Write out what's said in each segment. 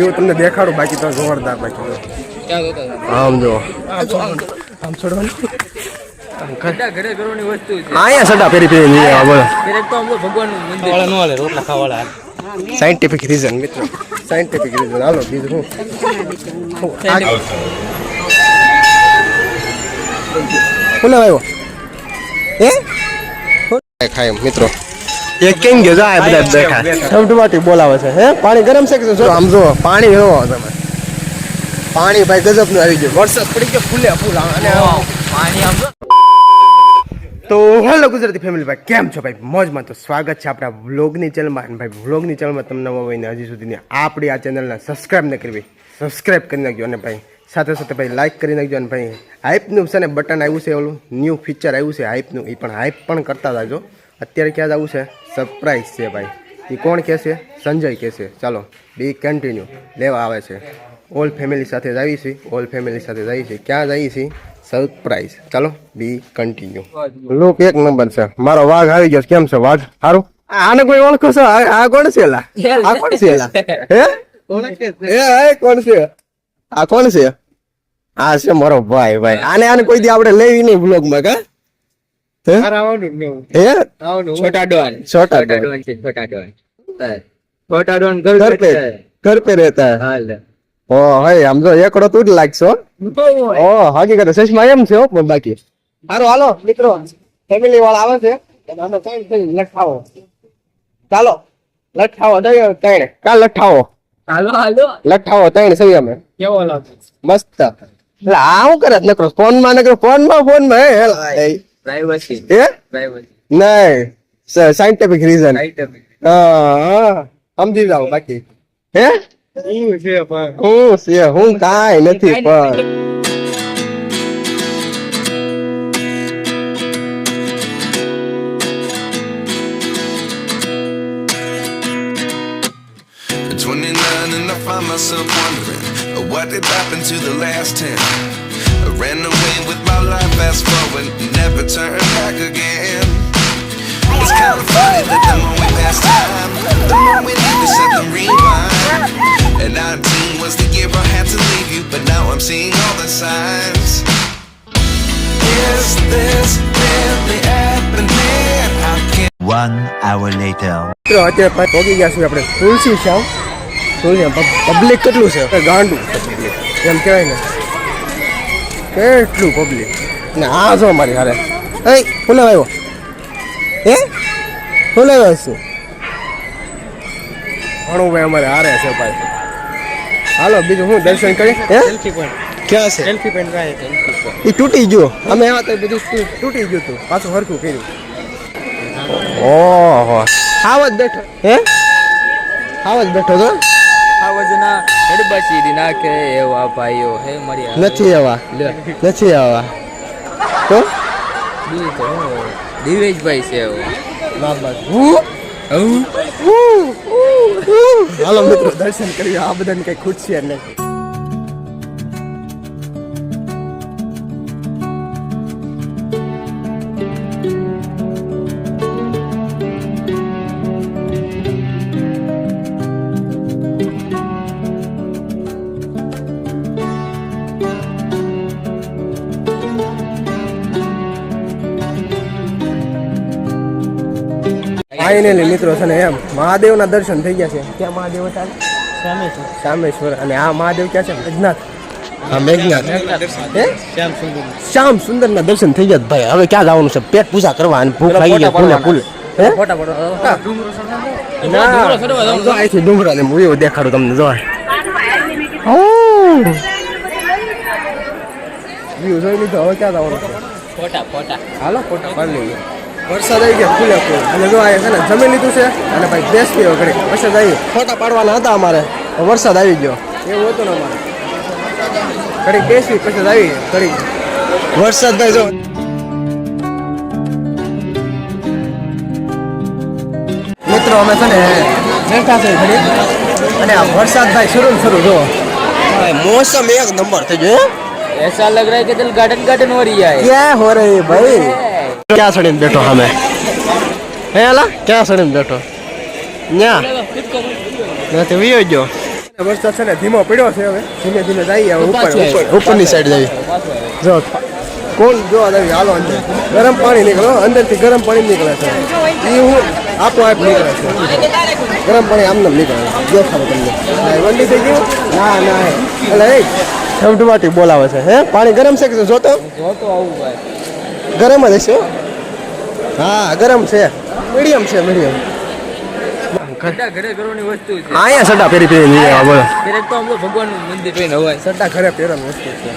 View તમને દેખાડું બાકી તો જોરદાર બાકી તો? આમ જો. આમ છોડવાનું? બધા ઘરે ઘરોની વસ્તુ છે. અહીંયા સડા પેરી પેરી જઈએ આ બોલો ક્યારેક તો આમ તો ભગવાનનું મંદિર વાળા નો હાલે રોટલા ખાવાળા સાયન્ટિફિક રીઝન મિત્રો. સાયન્ટિફિક રીઝન હાલો બીજું કોને આવ્યો એ ખાય મિત્રો. એ કેમ ગયો? આ બધા બેઠા. સબટમાટી બોલાવે છે હે? પાણી ગરમ છે કે શું? આમ જો પાણી જો તમે. પાણી ભાઈ ગજબનું આવી ગયું. વરસાદ પડી ગયો ફૂલે ફૂલ અને પાણી આમ તો હેલો ગુજરાતી ફેમિલી ભાઈ કેમ છો ભાઈ? મોજમાં તો સ્વાગત છે આપણા વ્લોગની ચેનલમાં અને ભાઈ વ્લોગની ચેનલમાં તમને નવા હોય હજી સુધીની આપણી આ ચેનલને સબસ્ક્રાઇબ ન કરવી. સબસ્ક્રાઇબ કરી નાખજો અને ભાઈ સાથે સાથે ભાઈ લાઇક કરી નાખજો અને ભાઈ હાઇપનું છે ને બટન આવ્યું છે ઓલું ન્યૂ ફીચર આવ્યું છે હાઇપનું એ પણ હાઇપ પણ કરતા જાજો. અત્યારે ક્યાં જ આવું છે? સરપ્રાઈઝ છે ભાઈ. એ કોણ કહેશે સંજય કહેશે ચાલો બી કન્ટિન્યુ લેવા આવે છે. ઓલ ફેમિલી સાથે જઈએ છીએ ઓલ ફેમિલી સાથે જઈએ છીએ ક્યાં જઈએ છીએ સરપ્રાઈઝ ચાલો બી કન્ટિન્યુ લુક એક નંબર છે. મારો વાઘ આવી ગયો કેમ છે વાઘ? સારું આને કોઈ ઓળખો છો? આ કોણ છે આ કોણ છે હે? એ એ કોણ છે? આ કોણ છે? આ છે મારો ભાઈ ભાઈ. આને આને કોઈ દી આપણે લેવી નહીં બ્લોગમાં કા? ઘર ચાલો. લઠાવો દઈએ કા લઠાવો હાલો હાલો. સહી અમે. કેવો મસ્ત. એટલે આ હું કરે? નકરો ફોનમાં નકરો ફોનમાં ફોનમાં હે હેલા, એ પ્રાઇવસી એ પ્રાઇવસી નહીં સાયન્ટિફિક રીઝન રાઈટ હા સમજી જાવ બાકી હે શું છે પણ હું છે હું કાંઈ નથી પણ At 29 and I find myself wondering uh, what did happen to the last 10. I ran away with my turn back again. It's kind of funny that the more we pass time, the more we need to set them rewind. And 19 was the year I had to leave you, but now I'm seeing all the signs. Is this really happening? I can't. One hour later. મિત્રો અત્યારે પાછા પહોંચી ગયા છીએ આપણે તુલસી શ્યામ તુલસી public કેટલું છે ગાંડું છે public. એમ કહેવાય ને કેટલું પબ્લિક ને આ જો મારી હારે એ કોને આવ્યો એ કોને આવ્યો છે ઘણું ભાઈ અમારે હારે છે ભાઈ હાલો બીજું હું દર્શન કરી હે સેલ્ફી પોઈન્ટ ક્યાં છે સેલ્ફી પોઈન્ટ કાંઈ છે એ તૂટી ગયો અમે આ તો બધું તૂ- તૂટી ગયું હતું પાછું હરખું કર્યું ઓહો હાવ જ બેઠો હે હાવ જ બેઠો તો આ વજના હડબાસી દી નાખે એવા ભાઈઓ હે મારી નથી આવા નથી આવા તો બીજું તો દિવેશભાઈ છે હાલો મિત્રો દર્શન કરી આ બધાને કઈ છે નહીં ફાઇનલી મિત્રો છે ને એમ મહાદેવના દર્શન થઈ ગયા છે. ક્યાં મહાદેવ હતા? શ્યામેશ્વર અને આ મહાદેવ ક્યાં છે? મેઘનાથ. હા મેઘનાથ. હે? શ્યામ સુંદર ના દર્શન થઈ ગયા ભાઈ. હવે ક્યાં જવાનું છે? પેટ પૂજા કરવા અને ભૂખ લાગી ગયા ફૂલે ફૂલ ડુંગરો ને હું એવું દેખાડું તમને જોવા વ્યૂ જોઈ લીધો. હવે ક્યાં જવાનું છે? ફોટા ફોટા. હાલો ફોટા પાડી લઈએ. વરસાદ આવી ગયા ફૂલે ફૂલ અને જો આ છે ને જમી લીધું છે અને ભાઈ બેસ પીવો ઘડી વરસાદ આવી ફોટા પાડવાના હતા અમારે પણ વરસાદ આવી ગયો એવું હતું ને અમારે ઘડી બેસી પછી આવી ઘડી વરસાદ ભાઈ જો મિત્રો અમે છે ને બેઠા છે ઘડી અને આ વરસાદ ભાઈ શરૂ ને શરૂ જો મોસમ એક નંબર થઈ ગયો ऐसा लग रहा है कि दिल गार्डन गार्डन हो रही है ક્યાં હો રહી ભાઈ ક્યાં સડીને બેઠો સામે? હે અલા ક્યાં સડીને બેઠો? ન્યા? નથી વિયો ગયો. વરસાદ છે ને ધીમો પડ્યો છે હવે. ધીમે ધીમે જઈએ હવે ઉપર. ઉપરની સાઈડ જઈએ. જો કોણ જો આવી હાલો અંદર. ગરમ પાણી નીકળો અંદરથી ગરમ પાણી નીકળે છે. એ હું આપો આપ નીકળે છે. ગરમ પાણી આમને નીકળે જો ખાવ તમને. વંડી થઈ ગયું? ના ના. એટલે એ ઠમઠમાટી બોલાવે છે. હે પાણી ગરમ છે કે જોતો જોતો આવું ભાઈ ગરમ જ હશે હા. ગરમ છે. મીડિયમ છે મીડિયમ. ઘરે ઘરોની વસ્તુ છે. અહીંયા સટા પેરી પેરી નહીં બોલો. ક્યારેક તો આમ ભગવાનનું મંદિર જોઈને હવાય. સટા ઘરે પહેરવાની વસ્તુ છે.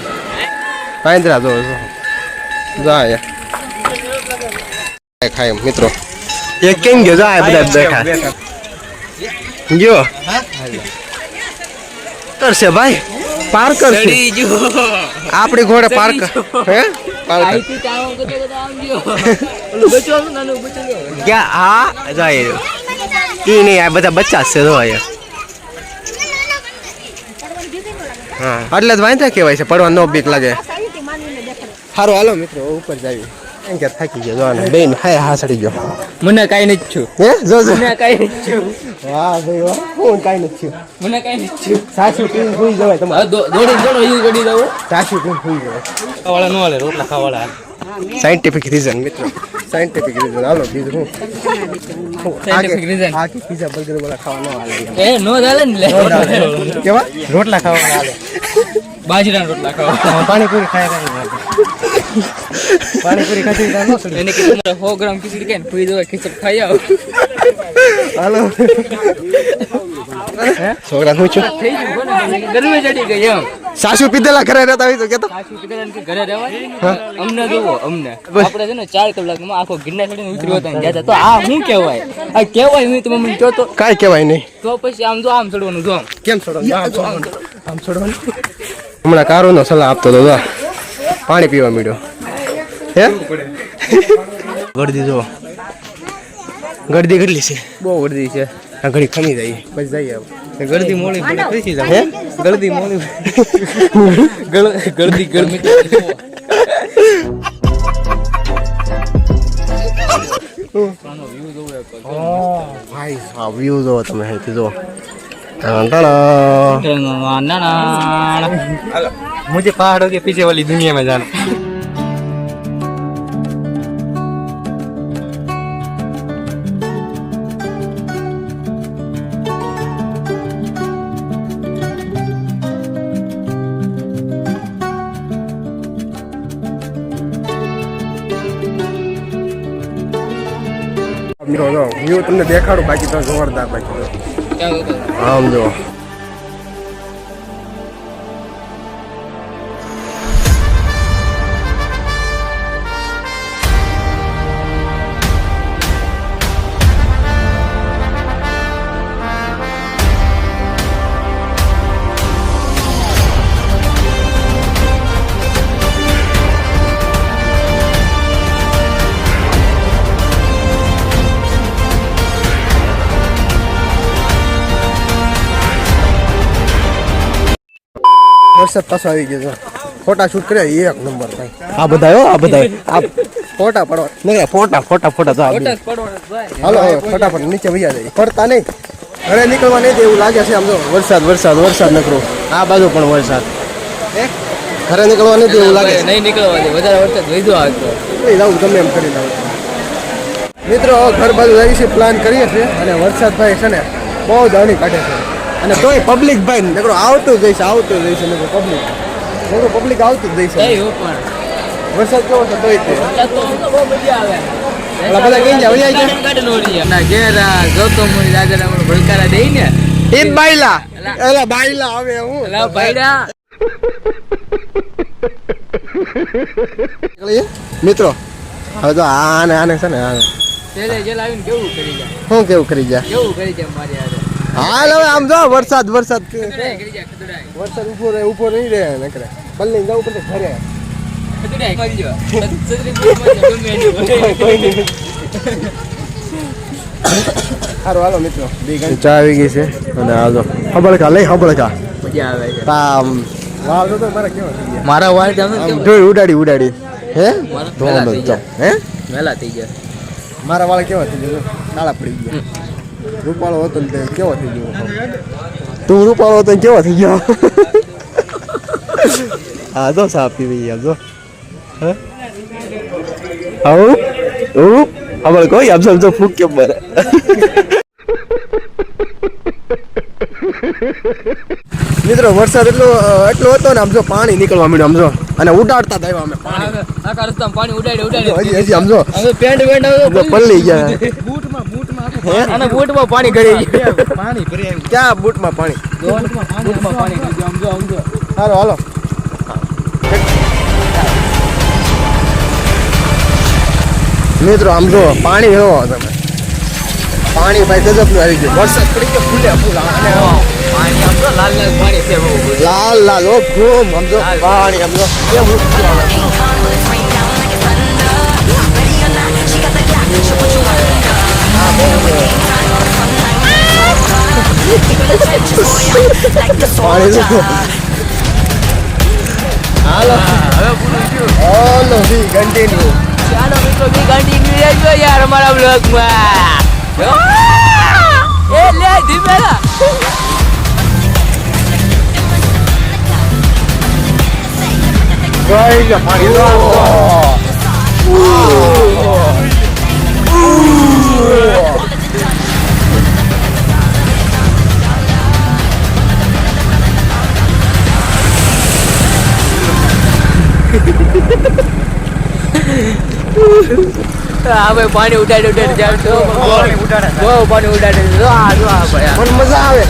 પાંદરા જો જો. જાય ખાય મિત્રો. એ કેમ ગયો? જાય બધા બેઠા. ગયો? કરશે ભાઈ. પાર કરશે. આપણી ઘોડે પાર હે? ક્યાં? હા? જાય ઈ નહીં આ બધા બચ્ચા છે જો હા. એટલે જ વાંધા કહેવાય છે પડવા નો બીક લાગે. સારું હાલો મિત્રો ઉપર જાવી એમ કે થાકી ગયો જોવાને બેન હાય હા સડી ગયો મને કાંઈ નથી છું હે જો જો મને કાંઈ નથી છું વાહ ભાઈ વાહ હું કાંઈ નથી થયું મને કાંઈ નથી છું સાસુ પીને સુઈ જવાય તમારે દોડી દોડો યુ કરી દઉં સાસુ પીને સુઈ જવાય ખાવાળા ન હાલે રોટલા ખાવાળા સાયન્ટિફિક રીઝન મિત્રો સાયન્ટિફિક રીઝન હાલો બીજું હું સાયન્ટિફિક રીઝન હા કે પીઝા બર્ગર વાળા ખાવા હાલે એ નો ચાલે ને કેવા રોટલા ખાવા હાલે બાજરાના રોટલા ખાવા પાણીપુરી ખાયા પાણીપુરી ખાતી ન એને કીધું મારે સો ગ્રામ ખીચડી કે પૂરી દો ખીચડી ખાઈ આવો. હાલો. છોકરા હું? છું ગરમી ચડી ગઈ એમ. સાસુ પીધેલા ઘરે રહેતા હોય તો કેતો. સાસુ પીધેલા ઘરે રહેવાય અમને જોવો અમને. આપણે છે ને ચાર કલાકમાં આખો ગિરનાર ચડીને ઉતર્યો હતા ગયા તો આ શું કહેવાય? આ કહેવાય હું તમે મને કહો તો. કાંઈ કહેવાય નહીં. તો પછી આમ જો આમ ચડવાનું જો. કેમ ચડવાનું આમ ચડવાનું હમણાં કારોનો સલાહ આપતો હતો. પાણી પીવા મળ્યો હે? ગળદી જો. ગળદી કેટલી છે? બહુ વર્દી છે. આ ઘડી ખમી જાય. પછી જઈએ ગરદી ગળદી મોળી પડે કઈ હે? ગળદી મોળી ગળદી ગરમી ભાઈ સાહેબ વ્યૂ તમે અહીંથી જો ટાણા. मुझे पहाड़ों के पीछे वाली दुनिया में जाना મિત્રો જો વ્યૂ તમને દેખાડું બાકી તો જોરદાર બાકી તો આમ જો વરસાદ પાછો આવી ગયો ફોટા શૂટ કર્યા એક નંબર ભાઈ આ બધા હો આ બધા આ ફોટા પડવા. નહીં ફોટા ફોટા ફોટા તો. હાલો ફટાફટ નીચે વૈયા જાય ફરતા નહીં. ઘરે નીકળવા નહીં એવું લાગે છે આમ તો. વરસાદ વરસાદ વરસાદ નકરો. આ બાજુ પણ વરસાદ. ઘરે નીકળવા નહીં એવું લાગે નહીં નીકળવા દે વધારે વરસાદ વધુ આવતો નહીં લાવું ગમે એમ કરી લાવું. મિત્રો ઘર બાજુ જઈએ છે પ્લાન કરીએ છીએ. અને વરસાદ ભાઈ છે ને બહુ દાણી કાઢે છે. અને તોય પબ્લિક ભાઈ નકરો આવતું જ જઈશ આવતું જઈશ નકરો પબ્લિક નકરો પબ્લિક આવતું જ જઈશ વરસાદ કેવો છે તોય તે? બધા કઈ જાય ના ઘેર મોરી દાદા ભડકારા દઈ ને. એ બાયલા. એલા બાયલા આવે હું. મિત્રો હવે તો આને આને છે ને આને. જેલ આવીને કેવું કરી જાય શું કેવું કરી જાય કેવું કરી જાય મારી હારે? હાલ હવે આમ જો વરસાદ વરસાદ. વરસાદ ઊભો રહે ઊભો નહીં રહે નકરે બલ્લે જવું પડે ઘરે. સારું હાલો મિત્રો ચા આવી ગઈ છે અને હાલો હબળકા લઈ હબળકા. મજા આવે તો મારા કેવા મારા વાળ જોઈ ઉડાડી ઉડાડી. હે? ધોમ. હે? મેલા થઈ ગયા. મારા વાળ કેવા થઈ ગયા? કાળા પડી ગયા. રૂપાળો હતો ને કેવો થઈ ગયો? તું રૂપાળો હતો કેવો થઈ ગયો? હા જો સા પીવી ગયા જો. હે? આવું? અમારે કોઈ આમ સમજો ફૂક કેમ બરે મિત્રો વરસાદ એટલો એટલો હતો ને આમ જો પાણી નીકળવા મળ્યું આમ જો. અને ઉડાડતા હતા અમે પાણી. પાણી ઉડાડે હજી ઉડાડે. હજી આમ જો. પેન્ટ જો પલળી ગયા. અને બૂટમાં પાણી કરી ક્યાં બૂટમાં પાણી? બૂટમાં પાણી હાલો હાલો. મિત્રો આમ જો પાણી જોવો તમે. પાણી ભાઈ ગજબનું આવી ગયું. વરસાદ પડી ગયો ફૂલે ફૂલ. પાણી આમ જો લાલ લાલ પાણી છે લાલ લાલ ઓ ઘૂમ આમ જો. પાણી આમ જો. હાલો હવે પૂરું થયું હાલો વી કન્ટિન્યુ ચાલો મિત્રો બી કન્ટિન્યુ રહેજો યાર અમારા બ્લોગમાં એ લે ધીમે લા. ભાઈ જો પાણી જો હા ભાઈ પાણી ઉડાડી ઉડાડી જાવ તો પાણી ઉડાડે બહુ પાણી ઉડાડે જો આ જો આ ભાઈ. આ. મજા આવે.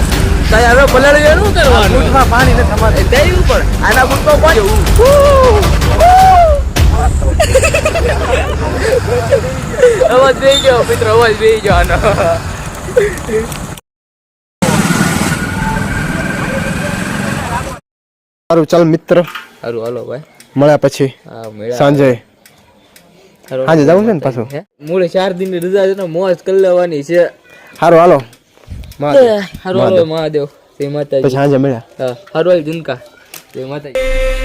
તારે હવે પલાળી શું કરવાનું બૂટમાં પાણી નથી અમારે. દેવું પડે આના બૂટમાં પાણી. અવાજ મિત્રો અવાજ આનો. સારું ચાલ મિત્ર. સારું હાલો ભાઈ. મળ્યા પછી. સાંજે. સાંજે જવું છે ને પાછું? મૂળે ચાર દિનની રજા છે ને મોજ કરી લેવાની છે. હારો હાલો. હારો હાલો મહાદેવ. શ્રી માતાજી. સાંજે મળ્યા. હા હારું હાલ જુનકા. શ્રી માતાજી.